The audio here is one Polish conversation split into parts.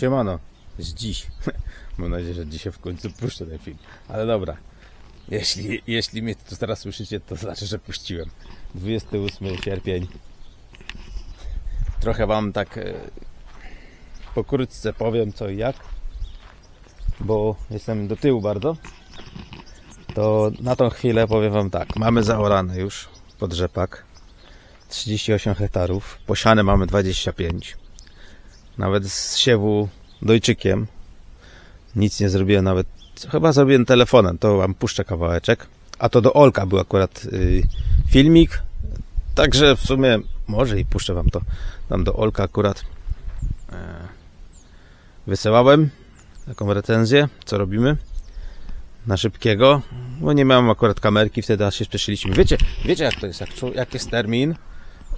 Siemano, z dziś. Mam nadzieję, że dzisiaj w końcu puszczę ten film. Ale dobra, jeśli, jeśli mnie tu teraz słyszycie, to znaczy, że puściłem. 28 sierpień. Trochę Wam tak e, pokrótce powiem co i jak, bo jestem do tyłu bardzo. To na tą chwilę powiem Wam tak. Mamy zaorane już pod rzepak. 38 hektarów. Posiane mamy 25. Nawet z siewu dojczykiem. Nic nie zrobiłem nawet. Chyba zrobiłem telefonem, to wam puszczę kawałeczek. A to do Olka był akurat y, filmik. Także w sumie może i puszczę wam to. Tam do Olka akurat e, wysyłałem taką recenzję, co robimy na szybkiego, bo nie miałem akurat kamerki, wtedy się spieszyliśmy. Wiecie, wiecie jak to jest, jak, jak jest termin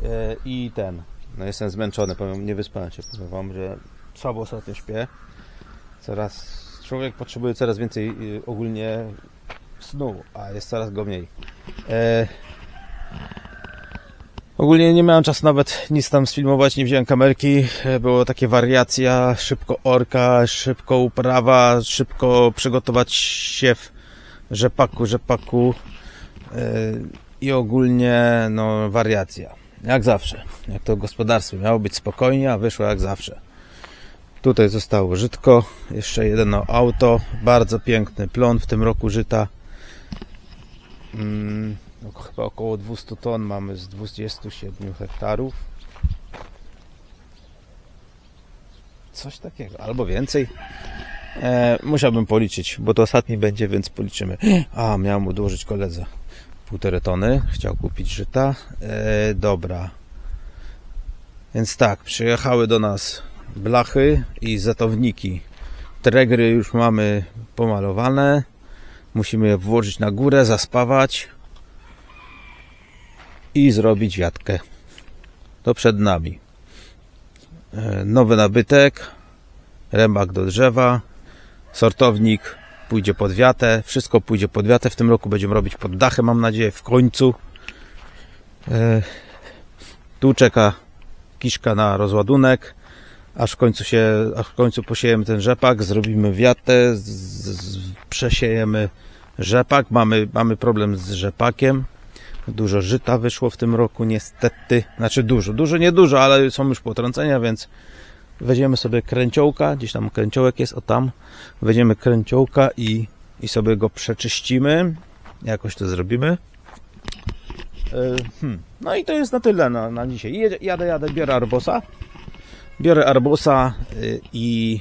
e, i ten, no jestem zmęczony, powiem, nie wyspałem się, powiem wam, że słabo ostatnio śpię. Coraz, człowiek potrzebuje coraz więcej y, ogólnie snu, a jest coraz go mniej. E, ogólnie nie miałem czasu nawet nic tam sfilmować, nie wziąłem kamerki, e, było takie wariacja, szybko orka, szybko uprawa, szybko przygotować siew rzepaku, rzepaku e, i ogólnie no wariacja. Jak zawsze. Jak to gospodarstwo miało być spokojnie, a wyszło jak zawsze. Tutaj zostało żytko, jeszcze jedno auto, bardzo piękny plon w tym roku żyta. Mm, chyba około 200 ton mamy z 27 hektarów. Coś takiego, albo więcej. E, musiałbym policzyć, bo to ostatni będzie, więc policzymy. A, miałem odłożyć koledze półtorej tony. Chciał kupić żyta. E, dobra. Więc tak, przyjechały do nas blachy i zatowniki. Tregry już mamy pomalowane. Musimy je włożyć na górę, zaspawać i zrobić wiatkę. To przed nami. E, Nowy nabytek, rębak do drzewa, sortownik pójdzie pod wiatę, wszystko pójdzie pod wiatę. W tym roku będziemy robić pod dachem, mam nadzieję, w końcu. E, Tu czeka kiszka na rozładunek, aż w końcu się, aż w końcu posiejemy ten rzepak, zrobimy wiatę, z, z, przesiejemy rzepak. Mamy, mamy problem z rzepakiem. Dużo żyta wyszło w tym roku, niestety. Znaczy dużo, dużo, nie dużo, ale są już potrącenia, więc weźmiemy sobie kręciołka, gdzieś tam kręciołek jest, o tam. Weźmiemy kręciołka i, i sobie go przeczyścimy. Jakoś to zrobimy. E, Hmm. No i to jest na tyle na, na dzisiaj. Jadę, jadę, biorę arbosa. Biorę arbosa y, i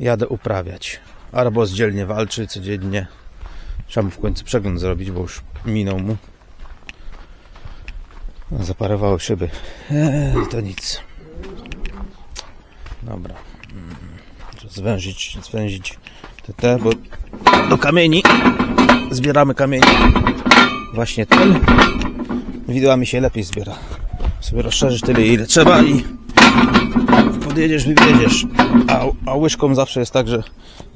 jadę uprawiać. Arbos dzielnie walczy codziennie. Trzeba mu w końcu przegląd zrobić, bo już minął mu. Zaparowały szyby. Eee, to nic. Dobra. Zwęzić, zwęzić te, te, bo do kamieni zbieramy kamienie. Właśnie ten widłami się lepiej zbiera. Sobie rozszerzyć tyle ile trzeba i podjedziesz, wywiedziesz. A, a łyżką zawsze jest tak, że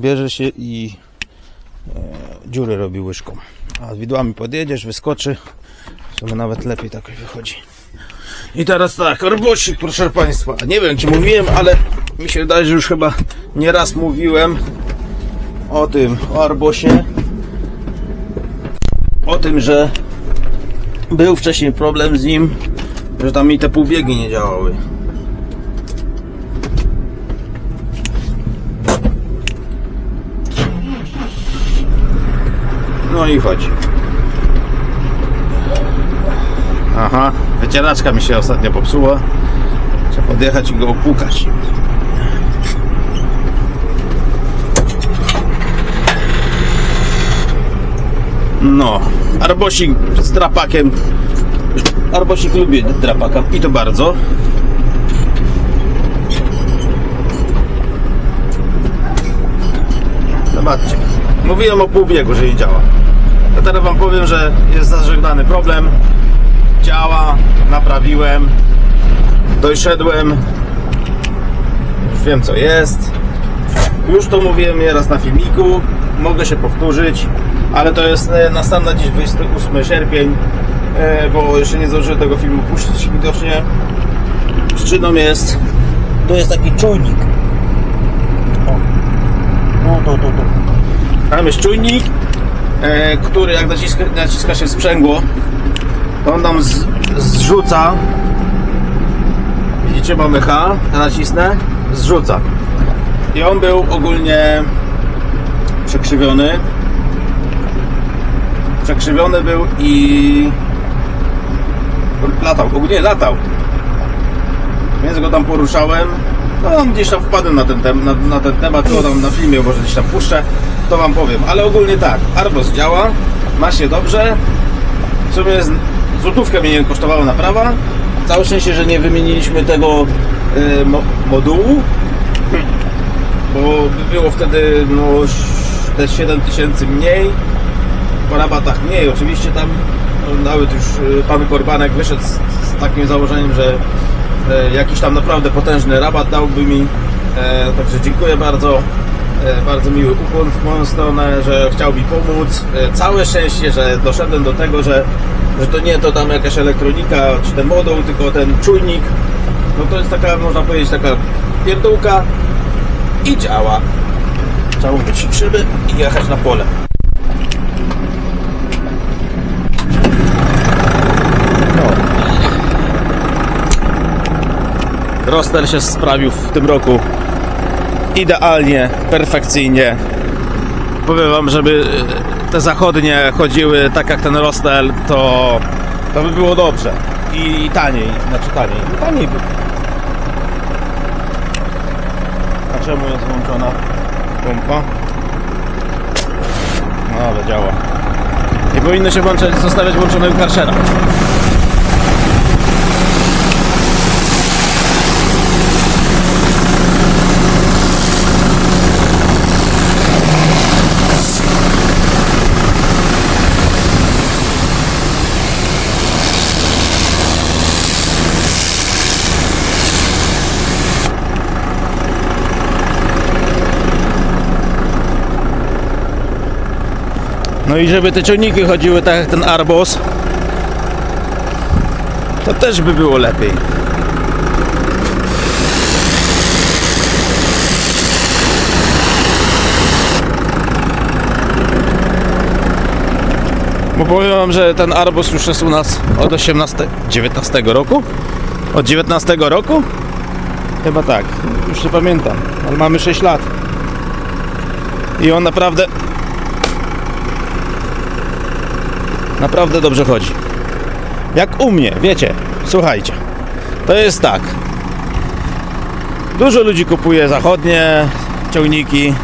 bierze się i e, dziury robi łyżką. A widłami podjedziesz, wyskoczy. W sumie nawet lepiej tak wychodzi. I teraz tak, arbosik, proszę Państwa. Nie wiem, czy mówiłem, ale mi się wydaje, że już chyba nieraz mówiłem o tym, o arbosie. O tym, że był wcześniej problem z nim, że tam mi te półbiegi nie działały. No i chodź. Aha, wycieraczka mi się ostatnio popsuła. Trzeba podjechać i go opłukać. No, arbosik z drapakiem. Arbosik lubi drapaka i to bardzo. Zobaczcie. Mówiłem o półbiegu, że nie działa. A teraz Wam powiem, że jest zażegnany problem. Działa, naprawiłem, dojszedłem. Już wiem co jest. Już to mówiłem nieraz na filmiku. Mogę się powtórzyć, ale to jest e, na stan na dziś 28 sierpień, e, bo jeszcze nie zdążyłem tego filmu puścić widocznie. Przyczyną jest, to jest taki czujnik No to, to, to. Tam jest czujnik, który jak naciska, naciska się sprzęgło, to on nam z, zrzuca. Widzicie, mamy H, ja nacisnę, zrzuca. I on był ogólnie przekrzywiony. Przekrzywiony był i latał, ogólnie latał. Więc go tam poruszałem. No gdzieś tam wpadłem na ten, tem, na, na ten temat, to tam na filmie może gdzieś tam puszczę, to wam powiem. Ale ogólnie tak, Arbos działa, ma się dobrze. W sumie złotówkę mnie nie kosztowała naprawa. Całe szczęście, że nie wymieniliśmy tego y, mo, modułu, bo by było wtedy no, te 7 tysięcy mniej. Po rabatach mniej, oczywiście tam no, nawet już y, pan Korbanek wyszedł z, z takim założeniem, że e, jakiś tam naprawdę potężny rabat dałby mi. E, także dziękuję bardzo. E, bardzo miły ukłon w moją stronę, że chciał mi pomóc. E, całe szczęście, że doszedłem do tego, że, że to nie to tam jakaś elektronika czy ten moduł, tylko ten czujnik. No to jest taka, można powiedzieć, taka pierdółka i działa. Trzeba umyć szyby i jechać na pole. Roster się sprawił w tym roku idealnie, perfekcyjnie. Powiem wam, żeby e, te zachodnie chodziły tak jak ten Rostel, to, to by było dobrze. I taniej, znaczy taniej. No taniej by. A czemu jest włączona pompa? No ale działa. Nie powinno się włączać, zostawiać włączonego karszera. No i żeby te ciągniki chodziły tak jak ten Arbos, to też by było lepiej. Bo powiem wam, że ten Arbos już jest u nas od 18, 19 roku? Od 19 roku? Chyba tak, już nie pamiętam, ale mamy 6 lat. I on naprawdę Naprawdę dobrze chodzi. Jak u mnie, wiecie, słuchajcie. To jest tak. Dużo ludzi kupuje zachodnie ciągniki.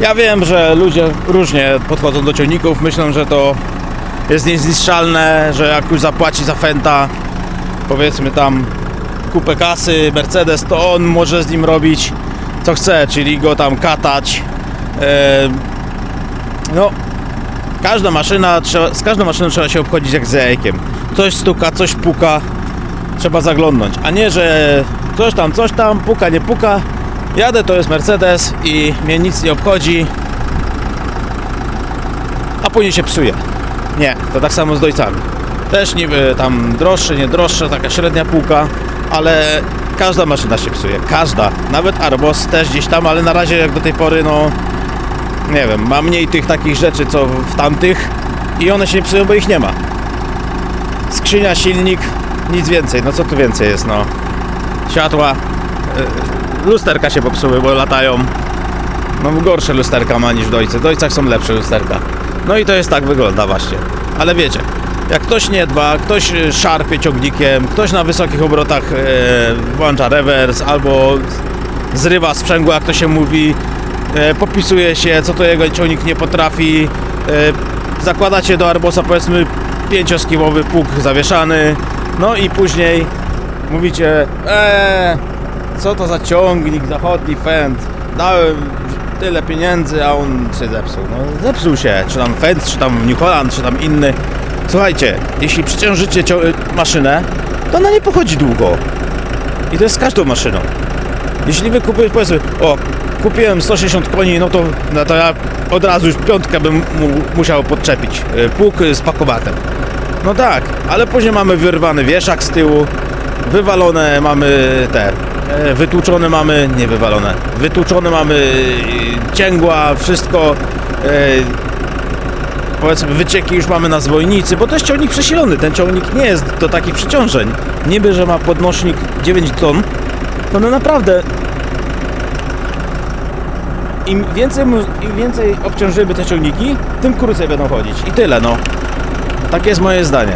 Ja wiem, że ludzie różnie podchodzą do ciągników. Myślą, że to jest niezniszczalne, że jak już zapłaci za Fenta, powiedzmy tam kupę kasy, Mercedes, to on może z nim robić co chce, czyli go tam katać. Eee, no, Każda maszyna, trzeba, z każdą maszyną trzeba się obchodzić jak z jajkiem. Coś stuka, coś puka, trzeba zaglądnąć. A nie, że coś tam, coś tam, puka, nie puka. Jadę, to jest Mercedes i mnie nic nie obchodzi. A później się psuje. Nie, to tak samo z dojcami. Też niby tam droższe, nie droższe, taka średnia półka, ale każda maszyna się psuje. Każda. Nawet Arbos też gdzieś tam, ale na razie jak do tej pory, no nie wiem, ma mniej tych takich rzeczy co w tamtych i one się psują, bo ich nie ma. Skrzynia, silnik, nic więcej. No co tu więcej jest, no. Światła, y, lusterka się popsuły, bo latają. No gorsze lusterka ma niż w dojce. W dojcach są lepsze lusterka. No i to jest tak wygląda właśnie. Ale wiecie, jak ktoś nie dba, ktoś y, szarpie ciągnikiem, ktoś na wysokich obrotach y, włącza rewers albo zrywa sprzęgło, jak to się mówi, e, popisuje się, co to jego ciągnik nie potrafi. E, zakładacie do Arbosa powiedzmy pięcioskibowy pług zawieszany, no i później mówicie, eee, co to za ciągnik, zachodni Fend, dałem tyle pieniędzy, a on się zepsuł. No zepsuł się, czy tam Fend, czy tam New Holland, czy tam inny. Słuchajcie, jeśli przeciążycie maszynę, to ona nie pochodzi długo. I to jest z każdą maszyną. Jeśli wy kupujesz, powiedzmy, o, kupiłem 160 koni, no to, no to ja od razu już piątkę bym mu, musiał podczepić. y, Pług z pakowatem. No tak, ale później mamy wyrwany wieszak z tyłu, wywalone mamy te, e, wytłuczone mamy, nie wywalone, wytłuczone mamy e, cięgła, wszystko, e, powiedzmy wycieki już mamy na zwojnicy, bo to jest ciągnik przesilony, ten ciągnik nie jest do takich przeciążeń. Niby, że ma podnośnik 9 ton, to no naprawdę im więcej, im więcej obciążymy te ciągniki, tym krócej będą chodzić. I tyle, no. Takie jest moje zdanie.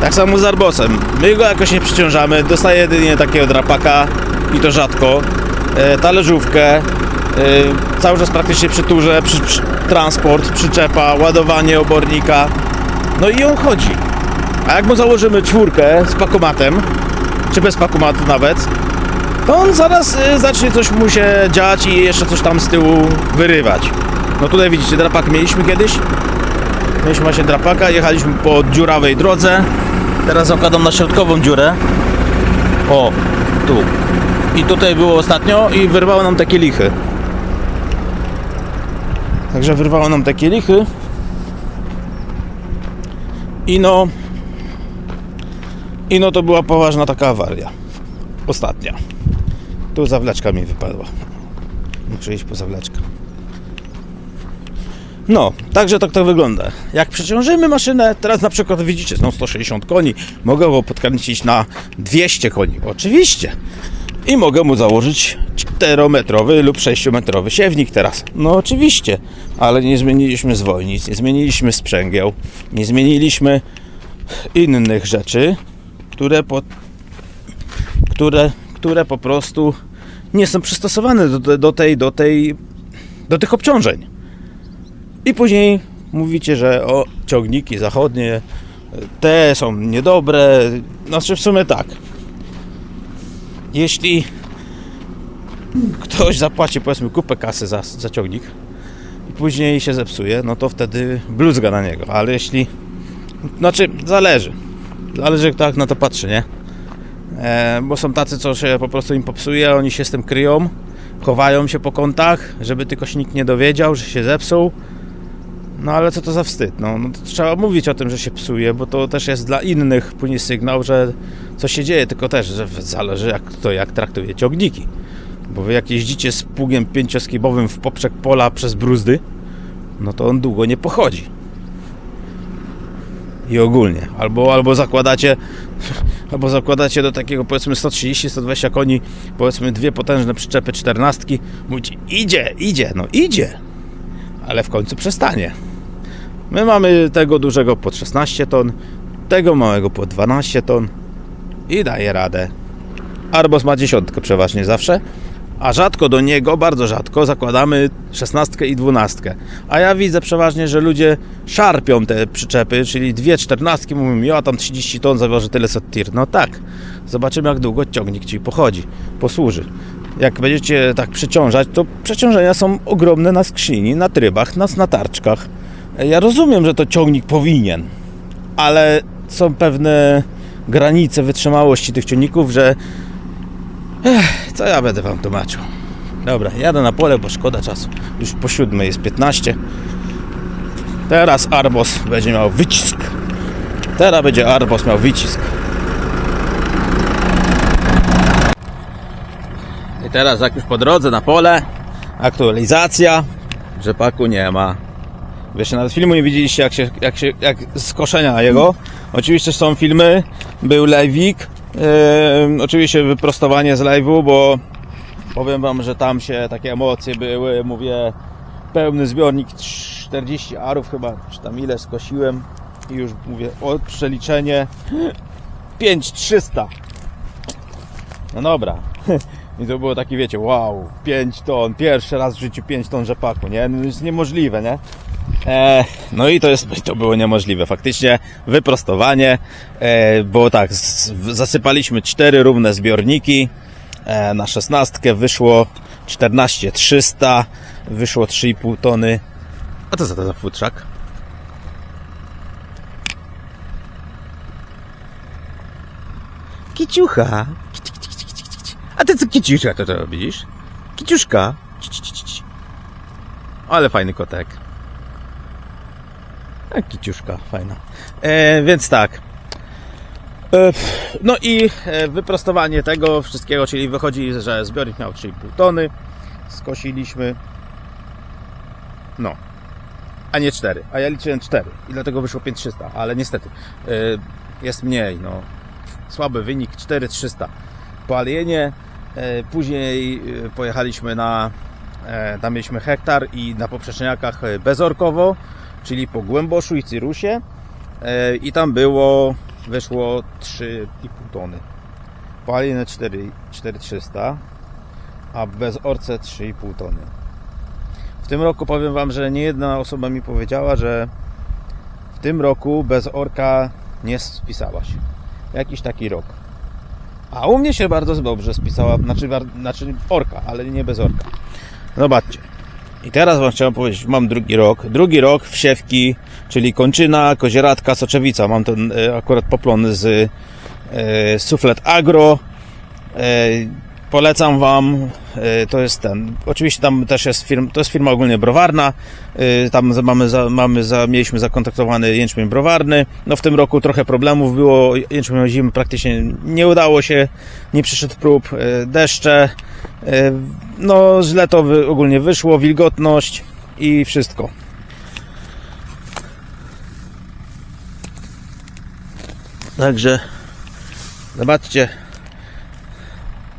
Tak samo z Arbosem. My go jakoś nie przyciążamy, dostaje jedynie takiego drapaka i to rzadko. E, talerzówkę, e, cały czas praktycznie przy turze, przy, przy, transport, przyczepa, ładowanie obornika. No i on chodzi. A jak mu założymy czwórkę z pakomatem, czy bez pakomatu nawet, to on zaraz y, zacznie coś mu się dziać i jeszcze coś tam z tyłu wyrywać. No tutaj widzicie, drapak mieliśmy kiedyś. Mieliśmy właśnie drapaka, jechaliśmy po dziurawej drodze. Teraz zakładam na środkową dziurę. O, tu. I tutaj było ostatnio i wyrwało nam takie lichy. Także wyrwało nam takie lichy. I no... I no to była poważna taka awaria. Ostatnia. Tu zawleczka mi wypadła. Muszę iść po zawleczkę. No, także tak to wygląda. Jak przeciążymy maszynę, teraz na przykład widzicie, są 160 koni, mogę go podkręcić na 200 koni, oczywiście. I mogę mu założyć 4-metrowy lub 6-metrowy siewnik teraz. No oczywiście, ale nie zmieniliśmy zwolnic, nie zmieniliśmy sprzęgieł, nie zmieniliśmy innych rzeczy, które, po, które, które po prostu nie są przystosowane do, do, tej, do, tej, do tych obciążeń. I później mówicie, że o, ciągniki zachodnie, te są niedobre. Znaczy w sumie tak. Jeśli ktoś zapłaci powiedzmy kupę kasy za, za ciągnik i później się zepsuje, no to wtedy bluzga na niego. Ale jeśli... Znaczy, zależy. Zależy jak na to patrzy, nie? E, bo są tacy, co się po prostu im popsuje, oni się z tym kryją, chowają się po kątach, żeby tylko się nikt nie dowiedział, że się zepsuł. No ale co to za wstyd? No, no trzeba mówić o tym, że się psuje, bo to też jest dla innych później sygnał, że coś się dzieje, tylko też że zależy jak to jak traktuje ciągniki. Bo wy jak jeździcie z pługiem pięcioskibowym w poprzek pola przez bruzdy, no to on długo nie pochodzi. I ogólnie. Albo, albo zakładacie albo zakładacie do takiego powiedzmy 130-120 koni, powiedzmy dwie potężne przyczepy czternastki, mówicie idzie, idzie, no idzie, ale w końcu przestanie. My mamy tego dużego pod 16 ton, tego małego pod 12 ton i daje radę. Arbos ma dziesiątkę przeważnie zawsze, a rzadko do niego, bardzo rzadko, zakładamy szesnastkę i dwunastkę. A ja widzę przeważnie, że ludzie szarpią te przyczepy, czyli dwie czternastki, mówią, ja tam 30 ton zawiążę tyle co tir. No tak, zobaczymy jak długo ciągnik Ci pochodzi, posłuży. Jak będziecie tak przyciążać, to przeciążenia są ogromne na skrzyni, na trybach, na natarczkach. Ja rozumiem, że to ciągnik powinien, ale są pewne granice wytrzymałości tych ciągników, że co ja będę wam tłumaczył? Dobra, jadę na pole, bo szkoda czasu. Już po siódmej jest 15. Teraz Arbos będzie miał wycisk. Teraz będzie Arbos miał wycisk. I teraz jak już po drodze na pole, aktualizacja, rzepaku nie ma. Wiesz, nawet filmu nie widzieliście jak się, jak się, jak z koszenia jego. Oczywiście są filmy, był live'ik, oczywiście wyprostowanie z live'u, bo powiem Wam, że tam się takie emocje były. Mówię, pełny zbiornik 40 arów chyba, czy tam ile skosiłem i już mówię, o przeliczenie 5300. No dobra. I to było takie, wiecie, wow, 5 ton, pierwszy raz w życiu 5 ton rzepaku, nie? No, jest niemożliwe, nie? E, no i to, jest, to było niemożliwe. Faktycznie wyprostowanie, e, bo tak, zasypaliśmy cztery równe zbiorniki. E, na szesnastkę wyszło 14300, wyszło 3,5 tony. A co za to za futrzak? Kiciucha. Kici, kici, kici, kici, kici. A ty co kiciuszka to, to widzisz? Kiciuszka. Kici, kici, kici. Ale fajny kotek. A kiciuszka, fajna. E, więc tak. E, No i e, wyprostowanie tego wszystkiego, czyli wychodzi, że zbiornik miał 3,5 tony, skosiliśmy, no, a nie 4, a ja liczyłem 4 i dlatego wyszło 5300, ale niestety e, jest mniej, no, słaby wynik, 4300 palenie, e, później e, pojechaliśmy na, e, tam mieliśmy hektar i na poprzeczniakach bezorkowo, czyli po Głęboszu i Cyrusie e, i tam było, wyszło 3,5 tony. Paliny 4, 4300, a bez orce 3,5 tony. W tym roku powiem Wam, że nie jedna osoba mi powiedziała, że w tym roku bez orka nie spisała się. Jakiś taki rok. A u mnie się bardzo dobrze spisała, znaczy, znaczy orka, ale nie bez orka. Zobaczcie. I teraz Wam chciałem powiedzieć, mam drugi rok. Drugi rok wsiewki, czyli kończyna, kozieradka, soczewica. Mam ten e, akurat poplony z e, Suflet Agro. E, polecam Wam. E, to jest ten. Oczywiście tam też jest firma, to jest firma ogólnie browarna. E, tam mamy, za, mamy za, mieliśmy zakontaktowany jęczmień browarny. No w tym roku trochę problemów było. Jęczmień zimy praktycznie nie udało się. Nie przyszedł prób. E, deszcze. E, no źle to ogólnie wyszło. Wilgotność i wszystko. Także zobaczcie.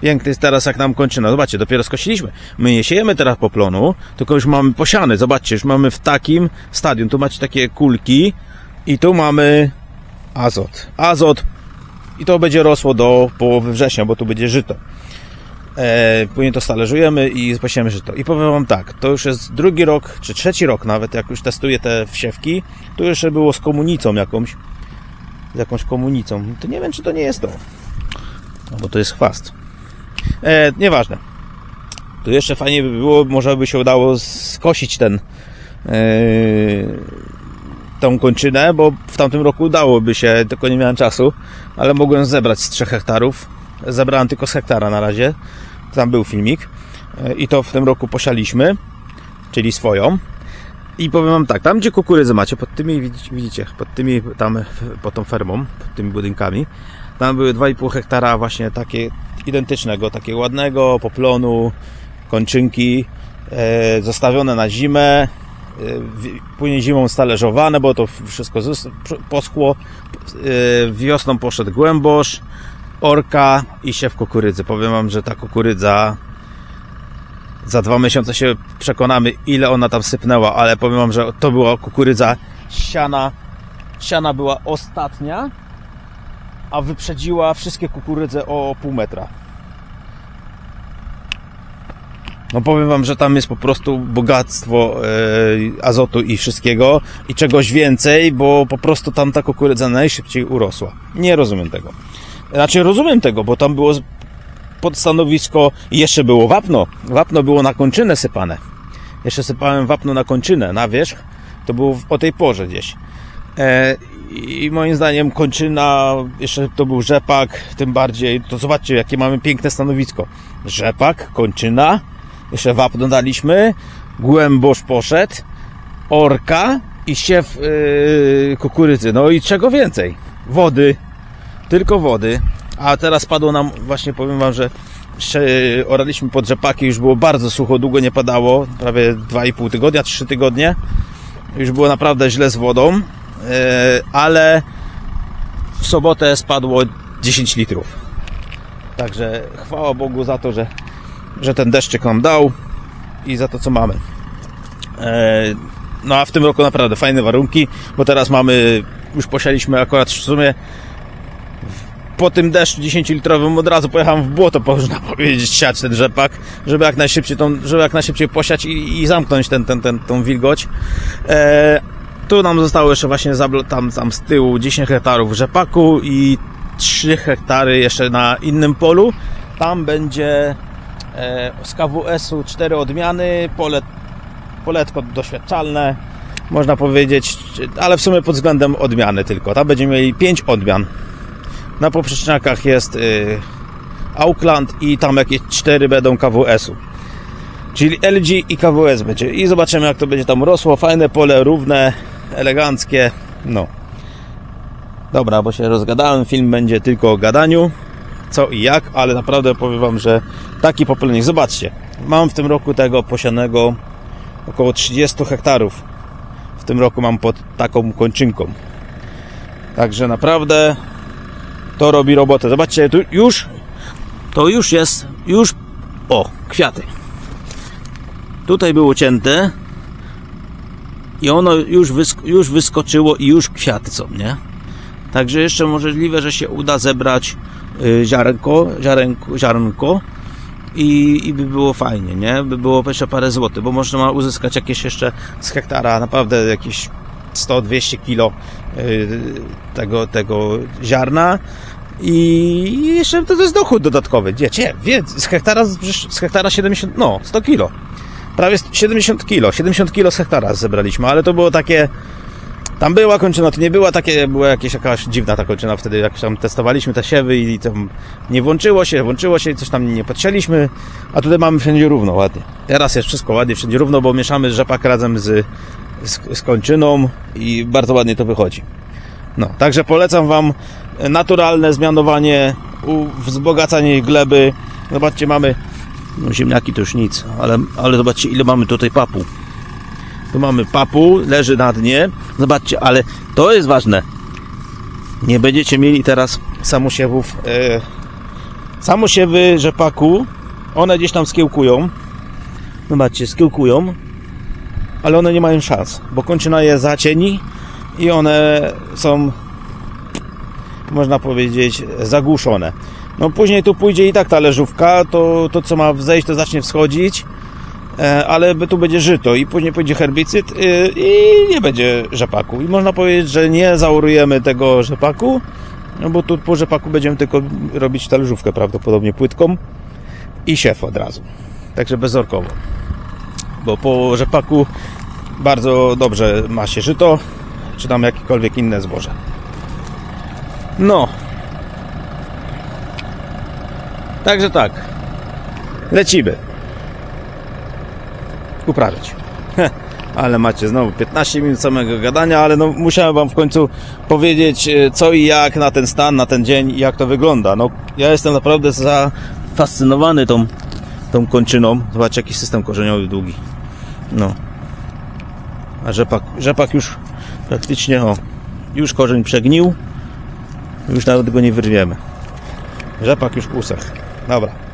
Piękny jest teraz jak nam kończyna. Zobaczcie, dopiero skosiliśmy. My nie siejemy teraz poplonu, tylko już mamy posiany. Zobaczcie, już mamy w takim stadium. Tu macie takie kulki i tu mamy azot. Azot i to będzie rosło do połowy września, bo tu będzie żyto. E, później to stależujemy i posiemy żyto. I powiem Wam tak, to już jest drugi rok, czy trzeci rok nawet, jak już testuję te wsiewki. Tu jeszcze było z komunicą jakąś. Z jakąś komunicą. To nie wiem, czy to nie jest to. No, bo to jest chwast. E, nieważne. Tu jeszcze fajnie by było, może by się udało skosić ten e, tą kończynę, bo w tamtym roku udałoby się, tylko nie miałem czasu, ale mogłem zebrać z 3 hektarów. Zebrałem tylko z hektara na razie. Tam był filmik. E, I to w tym roku posialiśmy, czyli swoją. I powiem wam tak, tam gdzie kukurydzę macie, pod tymi, widzicie, pod tymi, tam, pod tą fermą, pod tymi budynkami, tam były 2,5 hektara właśnie takie identycznego, takiego ładnego poplonu, kończynki, e, zostawione na zimę, e, później zimą stależowane, bo to wszystko poschło, e, wiosną poszedł głębosz, orka i siew kukurydzy. Powiem wam, że ta kukurydza za dwa miesiące się przekonamy, ile ona tam sypnęła, ale powiem wam, że to była kukurydza siana. Siana była ostatnia, a wyprzedziła wszystkie kukurydze o pół metra. No powiem wam, że tam jest po prostu bogactwo e, azotu i wszystkiego i czegoś więcej, bo po prostu tam ta kukurydza najszybciej urosła. Nie rozumiem tego. Znaczy rozumiem tego, bo tam było pod stanowisko jeszcze było wapno. Wapno było na kończynę sypane. Jeszcze sypałem wapno na kończynę, na wierzch. To było o tej porze gdzieś. E, I moim zdaniem kończyna, jeszcze to był rzepak, tym bardziej, to zobaczcie jakie mamy piękne stanowisko. Rzepak, kończyna, jeszcze wapno daliśmy, głębosz poszedł, orka i siew yy, kukurydzy. No i czego więcej? Wody, tylko wody. A teraz padło nam, właśnie powiem Wam, że jeszcze oraliśmy pod rzepaki, już było bardzo sucho, długo nie padało, prawie 2,5 tygodnia, 3 tygodnie. Już było naprawdę źle z wodą, e, ale w sobotę spadło 10 litrów. Także chwała Bogu za to, że, że ten deszczyk nam dał i za to, co mamy. E, No a w tym roku naprawdę fajne warunki, bo teraz mamy, już posialiśmy akurat w sumie po tym deszczu 10-litrowym od razu pojechałem w błoto, można powiedzieć, siać ten rzepak, żeby jak najszybciej, tą, żeby jak najszybciej posiać i, i zamknąć ten, ten, ten, tą wilgoć. E, tu nam zostało jeszcze właśnie tam, tam z tyłu 10 hektarów rzepaku i 3 hektary jeszcze na innym polu. Tam będzie e, z KWS-u 4 odmiany, pole, poletko doświadczalne, można powiedzieć, ale w sumie pod względem odmiany tylko. Tam będziemy mieli 5 odmian. Na poprzeczniakach jest y, Auckland i tam jakieś 4 będą KWS-u. Czyli LG i KWS będzie. I zobaczymy jak to będzie tam rosło. Fajne pole, równe, eleganckie. No. Dobra, bo się rozgadałem, film będzie tylko o gadaniu, co i jak, ale naprawdę powiem Wam, że taki popolnik, zobaczcie, mam w tym roku tego posianego około 30 hektarów. W tym roku mam pod taką kończynką. Także naprawdę to robi robotę. Zobaczcie, tu już to już jest, już o, kwiaty. Tutaj było cięte i ono już, już wyskoczyło i już kwiaty są, nie? Także jeszcze możliwe, że się uda zebrać y, ziarenko, ziarenko, ziarnko i, i by było fajnie, nie? By było jeszcze parę złotych, bo można uzyskać jakieś jeszcze z hektara naprawdę jakieś 100-200 kilo tego, tego ziarna i jeszcze to, jest dochód dodatkowy. Wiecie, wie, z hektara, z hektara 70, no 100 kilo. Prawie 70 kilo, 70 kilo z hektara zebraliśmy, ale to było takie tam była kończyna, to nie była takie, była jakieś, jakaś dziwna ta kończyna wtedy, jak tam testowaliśmy te siewy i tam nie włączyło się, włączyło się i coś tam nie podcięliśmy, a tutaj mamy wszędzie równo, ładnie. Teraz jest wszystko ładnie, wszędzie równo, bo mieszamy rzepak razem z, z, kończyną i bardzo ładnie to wychodzi. No, także polecam Wam naturalne zmianowanie, wzbogacanie gleby. Zobaczcie, mamy, no ziemniaki to już nic, ale, ale zobaczcie ile mamy tutaj papu. Tu mamy papu, leży na dnie. Zobaczcie, ale to jest ważne. Nie będziecie mieli teraz samosiewów. E, samosiewy rzepaku, one gdzieś tam skiełkują. Zobaczcie, skiełkują, ale one nie mają szans, bo kończyna je zacieni i one są, można powiedzieć, zagłuszone. No później tu pójdzie i tak ta leżówka, to, to co ma wzejść, to zacznie wschodzić e, ale tu będzie żyto i później pójdzie herbicyd y, i nie będzie rzepaku. I można powiedzieć, że nie zaurujemy tego rzepaku, no bo tu po rzepaku będziemy tylko robić talerzówkę prawdopodobnie płytką i siew od razu. Także bezorkowo. Bo po rzepaku bardzo dobrze ma się żyto, czy tam jakiekolwiek inne zboże. No. Także tak. Lecimy uprawiać. Heh, ale macie znowu 15 minut samego gadania, ale no musiałem wam w końcu powiedzieć e, co i jak na ten stan, na ten dzień i jak to wygląda. No ja jestem naprawdę zafascynowany tą, tą kończyną. Zobaczcie jaki system korzeniowy długi. No. A rzepak, rzepak już praktycznie o, już korzeń przegnił. Już nawet go nie wyrwiemy. Rzepak już usechł. Dobra.